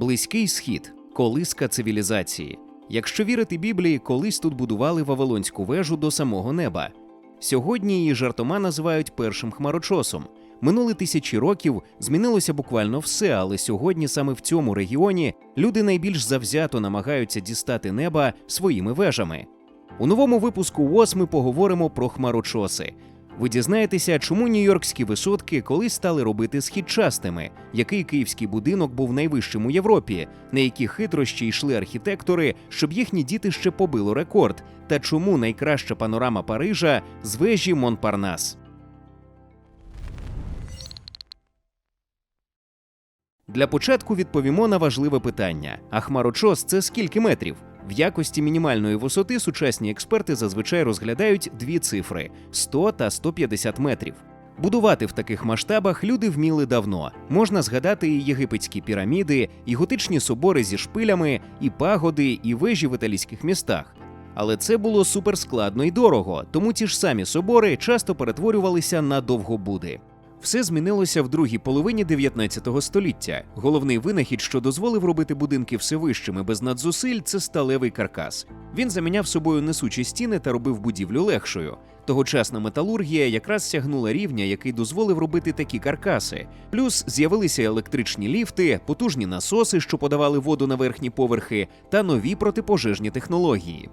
Близький схід, колиска цивілізації. Якщо вірити Біблії, колись тут будували Вавилонську вежу до самого неба. Сьогодні її жартома називають першим хмарочосом. Минули тисячі років, змінилося буквально все, але сьогодні саме в цьому регіоні люди найбільш завзято намагаються дістати неба своїми вежами. У новому випуску ВОЗ ми поговоримо про хмарочоси. Ви дізнаєтеся, чому нью-йоркські висотки колись стали робити схід частими, який київський будинок був найвищим у Європі, на які хитрощі йшли архітектори, щоб їхні діти ще побило рекорд, та чому найкраща панорама Парижа з вежі Монпарнас. Для початку відповімо на важливе питання: а хмарочос це скільки метрів? В якості мінімальної висоти сучасні експерти зазвичай розглядають дві цифри 100 та 150 метрів. Будувати в таких масштабах люди вміли давно. Можна згадати і єгипетські піраміди, і готичні собори зі шпилями, і пагоди, і вежі в італійських містах. Але це було суперскладно і дорого, тому ті ж самі собори часто перетворювалися на довгобуди. Все змінилося в другій половині 19 століття. Головний винахід, що дозволив робити будинки все вищими без надзусиль, це сталевий каркас. Він заміняв собою несучі стіни та робив будівлю легшою. Тогочасна металургія якраз сягнула рівня, який дозволив робити такі каркаси. Плюс з'явилися електричні ліфти, потужні насоси, що подавали воду на верхні поверхи, та нові протипожежні технології.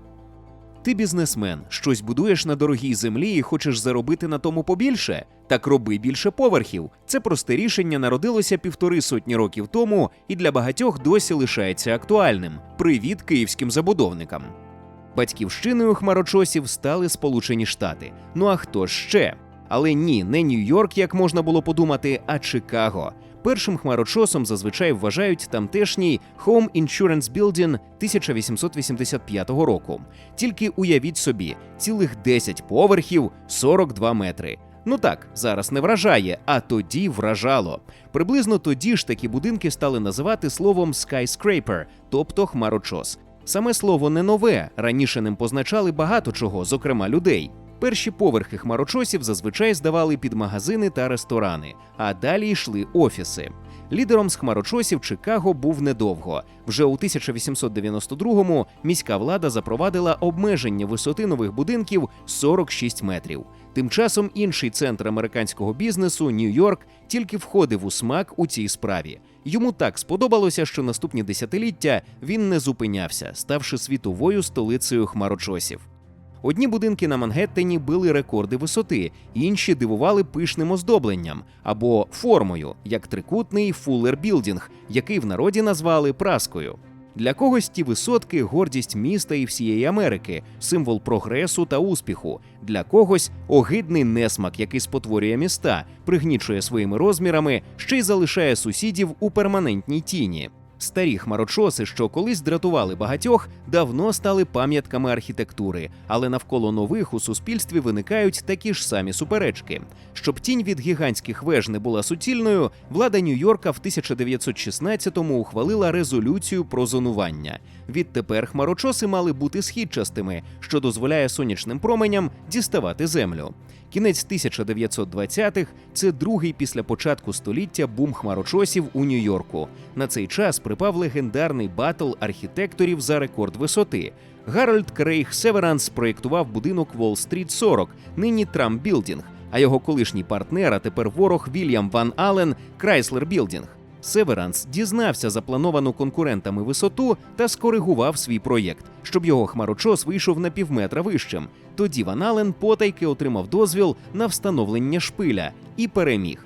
Ти бізнесмен, щось будуєш на дорогій землі і хочеш заробити на тому побільше? Так роби більше поверхів. Це просте рішення народилося півтори сотні років тому і для багатьох досі лишається актуальним. Привіт київським забудовникам. Батьківщиною хмарочосів стали Сполучені Штати. Ну а хто ще? Але ні, не Нью-Йорк, як можна було подумати, а Чикаго. Першим хмарочосом зазвичай вважають тамтешній Home Insurance Building 1885 року. Тільки уявіть собі, цілих 10 поверхів, 42 метри. Ну так, зараз не вражає, а тоді вражало. Приблизно тоді ж такі будинки стали називати словом skyscraper, тобто хмарочос. Саме слово не нове, раніше ним позначали багато чого, зокрема людей. Перші поверхи хмарочосів зазвичай здавали під магазини та ресторани, а далі йшли офіси. Лідером з хмарочосів Чикаго був недовго. Вже у 1892-му міська влада запровадила обмеження висоти нових будинків 46 метрів. Тим часом інший центр американського бізнесу Нью-Йорк тільки входив у смак у цій справі. Йому так сподобалося, що наступні десятиліття він не зупинявся, ставши світовою столицею хмарочосів. Одні будинки на Мангеттені били рекорди висоти, інші дивували пишним оздобленням або формою, як трикутний Фуллер Білдінг, який в народі назвали праскою. Для когось ті висотки гордість міста і всієї Америки, символ прогресу та успіху. Для когось огидний несмак, який спотворює міста, пригнічує своїми розмірами, ще й залишає сусідів у перманентній тіні. Старі хмарочоси, що колись дратували багатьох, давно стали пам'ятками архітектури, але навколо нових у суспільстві виникають такі ж самі суперечки. Щоб тінь від гігантських веж не була суцільною, влада Нью-Йорка в 1916-му ухвалила резолюцію про зонування. Відтепер хмарочоси мали бути східчастими, що дозволяє сонячним променям діставати землю. Кінець 1920-х – це другий після початку століття бум хмарочосів у Нью-Йорку. На цей час припав легендарний батл архітекторів за рекорд висоти. Гарольд Крейг Северанс проєктував будинок Уолл-стріт 40, нині Трамп Білдінг, а його колишній партнер, а тепер ворог Вільям Ван Аллен Крайслер Білдінг. Северанс дізнався заплановану конкурентами висоту та скоригував свій проєкт, щоб його хмарочос вийшов на півметра вищим. Тоді Ван Ален потайки отримав дозвіл на встановлення шпиля і переміг.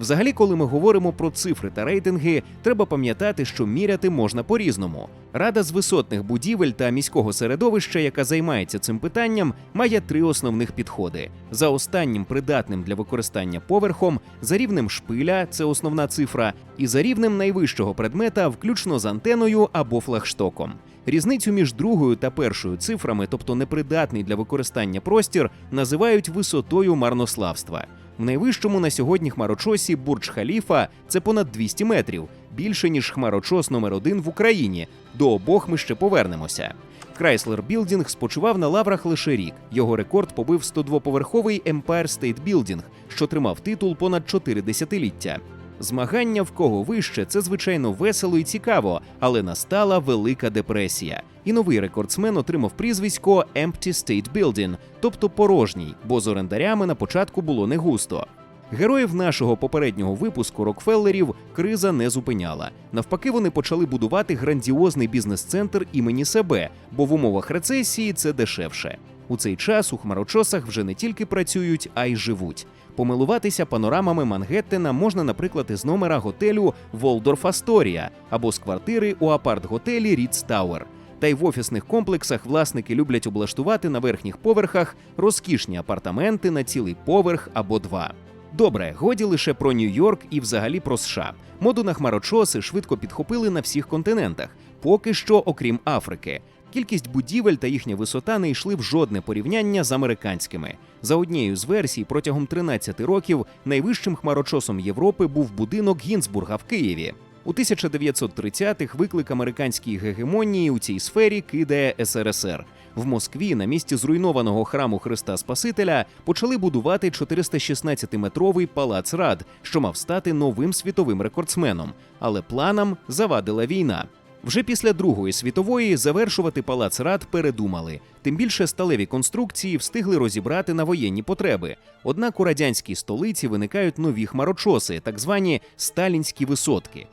Взагалі, коли ми говоримо про цифри та рейтинги, треба пам'ятати, що міряти можна по-різному. Рада з висотних будівель та міського середовища, яка займається цим питанням, має три основних підходи: за останнім придатним для використання поверхом, за рівнем шпиля це основна цифра, і за рівнем найвищого предмета, включно з антеною або флагштоком. Різницю між другою та першою цифрами, тобто непридатний для використання простір, називають висотою марнославства. В найвищому на сьогодні хмарочосі Бурдж Халіфа це понад 200 метрів, більше ніж хмарочос номер один в Україні. До обох ми ще повернемося. Chrysler Building спочивав на лаврах лише рік. Його рекорд побив 102-поверховий Empire State Building, що тримав титул понад 4 десятиліття. Змагання в кого вище це звичайно весело і цікаво, але настала велика депресія. І новий рекордсмен отримав прізвисько Empty State Building, тобто порожній, бо з орендарями на початку було не густо. Героїв нашого попереднього випуску Рокфеллерів криза не зупиняла. Навпаки, вони почали будувати грандіозний бізнес-центр імені себе, бо в умовах рецесії це дешевше. У цей час у хмарочосах вже не тільки працюють, а й живуть. Помилуватися панорамами Мангеттена можна, наприклад, із номера готелю Волдорф Асторія або з квартири у апарт-готелі Ріц Тауер. Та й в офісних комплексах власники люблять облаштувати на верхніх поверхах розкішні апартаменти на цілий поверх або два. Добре, годі лише про Нью-Йорк і взагалі про США. Моду на хмарочоси швидко підхопили на всіх континентах, поки що, окрім Африки. Кількість будівель та їхня висота не йшли в жодне порівняння з американськими. За однією з версій, протягом 13 років найвищим хмарочосом Європи був будинок Гінзбурга в Києві. У 1930-х виклик американській гегемонії у цій сфері кидає СРСР. В Москві на місці зруйнованого храму Христа Спасителя почали будувати 416-метровий палац рад, що мав стати новим світовим рекордсменом. Але планам завадила війна. Вже після Другої світової завершувати палац рад передумали. Тим більше сталеві конструкції встигли розібрати на воєнні потреби. Однак у радянській столиці виникають нові хмарочоси, так звані сталінські висотки.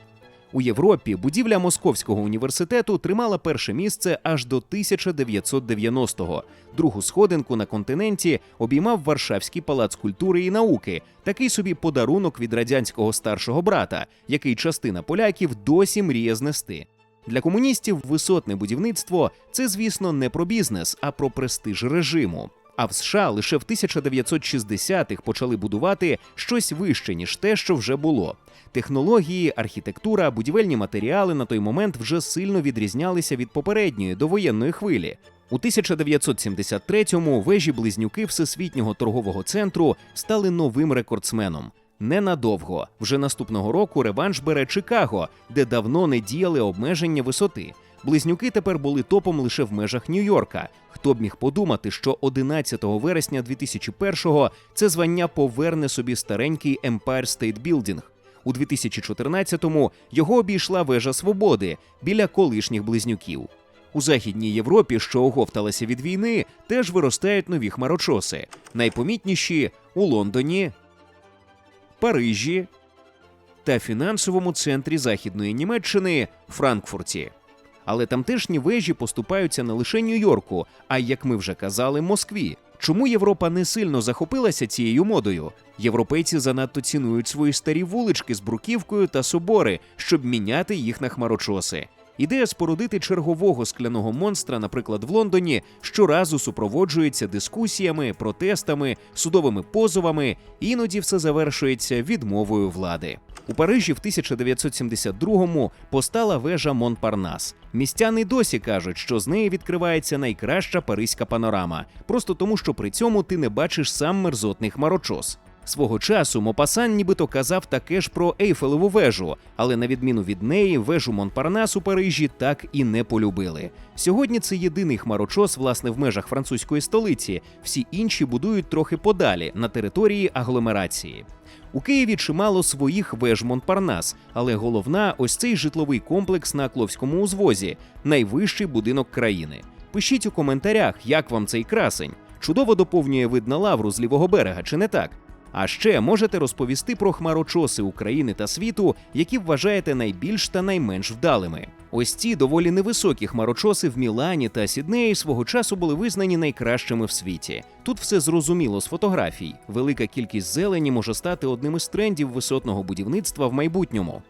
У Європі будівля Московського університету тримала перше місце аж до 1990-го. Другу сходинку на континенті обіймав Варшавський палац культури і науки, такий собі подарунок від радянського старшого брата, який частина поляків досі мріє знести. Для комуністів висотне будівництво це, звісно, не про бізнес, а про престиж режиму. А в США лише в 1960-х почали будувати щось вище ніж те, що вже було. Технології, архітектура, будівельні матеріали на той момент вже сильно відрізнялися від попередньої довоєнної хвилі. У 1973-му вежі близнюки Всесвітнього торгового центру стали новим рекордсменом. Ненадовго. Вже наступного року реванш бере Чикаго, де давно не діяли обмеження висоти. Близнюки тепер були топом лише в межах Нью-Йорка. Хто б міг подумати, що 11 вересня 2001-го це звання поверне собі старенький Empire State Building. У 2014-му його обійшла вежа свободи біля колишніх близнюків. У західній Європі, що оговталася від війни, теж виростають нові хмарочоси. Найпомітніші у Лондоні, Парижі та фінансовому центрі Західної Німеччини Франкфурті. Але тамтешні вежі поступаються не лише Нью-Йорку, а як ми вже казали, Москві. Чому Європа не сильно захопилася цією модою? Європейці занадто цінують свої старі вулички з бруківкою та собори, щоб міняти їх на хмарочоси. Ідея спорудити чергового скляного монстра, наприклад, в Лондоні, щоразу супроводжується дискусіями, протестами, судовими позовами, іноді все завершується відмовою влади. У Парижі в 1972-му постала вежа Монпарнас. Містяни досі кажуть, що з неї відкривається найкраща паризька панорама, просто тому, що при цьому ти не бачиш сам мерзотний хмарочос. Свого часу Мопасан нібито казав таке ж про Ейфелеву вежу, але на відміну від неї, вежу Монпарнас у Парижі так і не полюбили. Сьогодні це єдиний хмарочос, власне, в межах французької столиці. Всі інші будують трохи подалі на території агломерації. У Києві чимало своїх веж Монпарнас, але головна ось цей житловий комплекс на Кловському узвозі, найвищий будинок країни. Пишіть у коментарях, як вам цей красень. Чудово доповнює вид на лавру з лівого берега, чи не так? А ще можете розповісти про хмарочоси України та світу, які вважаєте найбільш та найменш вдалими. Ось ці доволі невисокі хмарочоси в Мілані та Сіднеї свого часу були визнані найкращими в світі. Тут все зрозуміло з фотографій. Велика кількість зелені може стати одним із трендів висотного будівництва в майбутньому.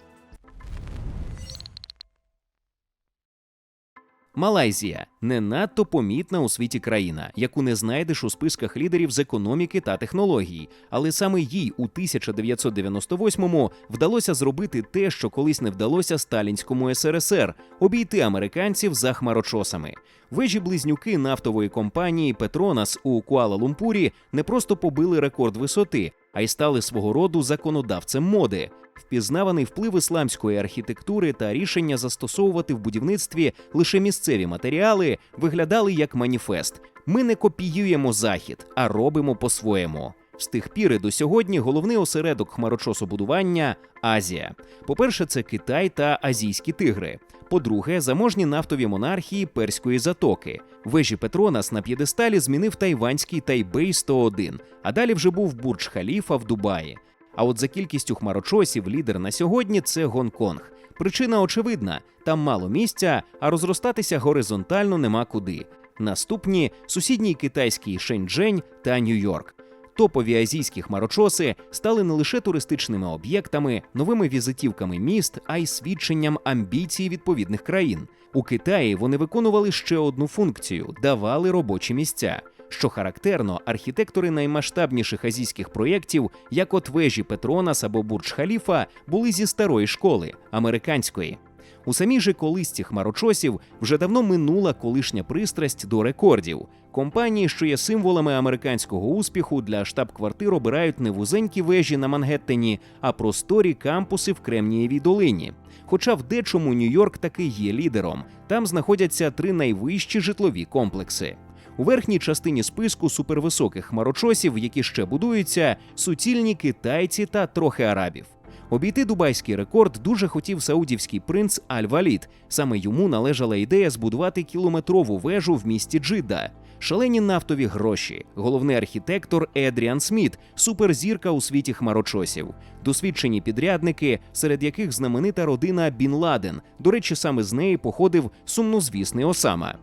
Малайзія не надто помітна у світі країна, яку не знайдеш у списках лідерів з економіки та технологій. Але саме їй у 1998-му вдалося зробити те, що колись не вдалося сталінському СРСР обійти американців за хмарочосами. Вежі близнюки нафтової компанії Петронас у Куала-Лумпурі не просто побили рекорд висоти, а й стали свого роду законодавцем моди. Впізнаваний вплив ісламської архітектури та рішення застосовувати в будівництві лише місцеві матеріали виглядали як маніфест. Ми не копіюємо захід, а робимо по-своєму. З тих пір і до сьогодні головний осередок хмарочособудування Азія. По-перше, це Китай та азійські тигри. По-друге, заможні нафтові монархії Перської затоки. Вежі Петронас на п'єдесталі змінив тайванський Тайбей 101, а далі вже був Бурдж Халіфа в Дубаї. А от за кількістю хмарочосів лідер на сьогодні це Гонконг. Причина очевидна: там мало місця, а розростатися горизонтально нема куди. Наступні сусідній китайський Шеньчжень та Нью-Йорк. Топові азійські хмарочоси стали не лише туристичними об'єктами, новими візитівками міст, а й свідченням амбіцій відповідних країн. У Китаї вони виконували ще одну функцію давали робочі місця. Що характерно, архітектори наймасштабніших азійських проєктів, як от вежі Петронас або Бурдж Халіфа, були зі старої школи американської. У самій же колисці хмарочосів вже давно минула колишня пристрасть до рекордів. Компанії, що є символами американського успіху, для штаб-квартир обирають не вузенькі вежі на Мангеттені, а просторі кампуси в Кремнієвій долині. Хоча в дечому Нью-Йорк таки є лідером. Там знаходяться три найвищі житлові комплекси. У верхній частині списку супервисоких хмарочосів, які ще будуються, суцільні китайці та трохи арабів. Обійти дубайський рекорд дуже хотів саудівський принц Аль-Валід. Саме йому належала ідея збудувати кілометрову вежу в місті Джидда. Шалені нафтові гроші, головний архітектор Едріан Сміт, суперзірка у світі хмарочосів, досвідчені підрядники, серед яких знаменита родина Бін Ладен. До речі, саме з неї походив сумнозвісний Осама.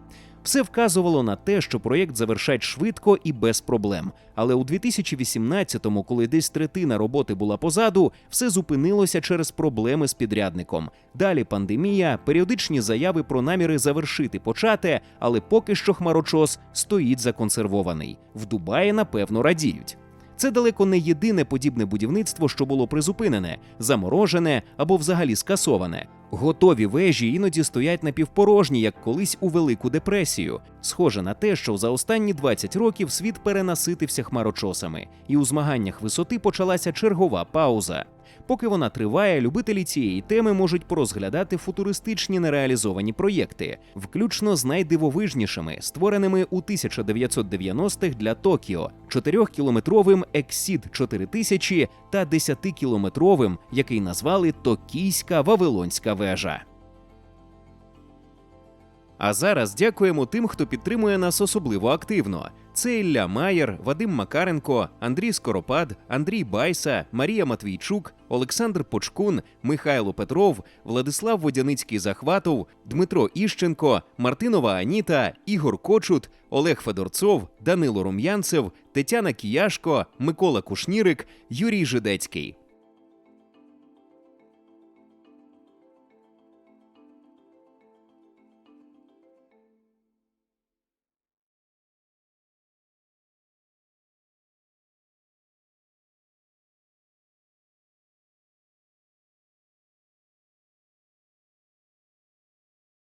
Все вказувало на те, що проєкт завершать швидко і без проблем. Але у 2018-му, коли десь третина роботи була позаду, все зупинилося через проблеми з підрядником. Далі пандемія, періодичні заяви про наміри завершити почати, але поки що хмарочос стоїть законсервований. В Дубаї, напевно, радіють. Це далеко не єдине подібне будівництво, що було призупинене, заморожене або взагалі скасоване. Готові вежі іноді стоять напівпорожні, як колись у Велику депресію. Схоже на те, що за останні 20 років світ перенаситився хмарочосами, і у змаганнях висоти почалася чергова пауза. Поки вона триває, любителі цієї теми можуть порозглядати футуристичні нереалізовані проєкти, включно з найдивовижнішими, створеними у 1990-х для Токіо, 4-кілометровим Exceed 4000 та 10-кілометровим, який назвали Токійська Вавилонська вежа. А зараз дякуємо тим, хто підтримує нас особливо активно. Це Ілля Маєр, Вадим Макаренко, Андрій Скоропад, Андрій Байса, Марія Матвійчук, Олександр Почкун, Михайло Петров, Владислав Водяницький Захватов, Дмитро Іщенко, Мартинова Аніта, Ігор Кочут, Олег Федорцов, Данило Рум'янцев, Тетяна Кіяшко, Микола Кушнірик, Юрій Жидецький.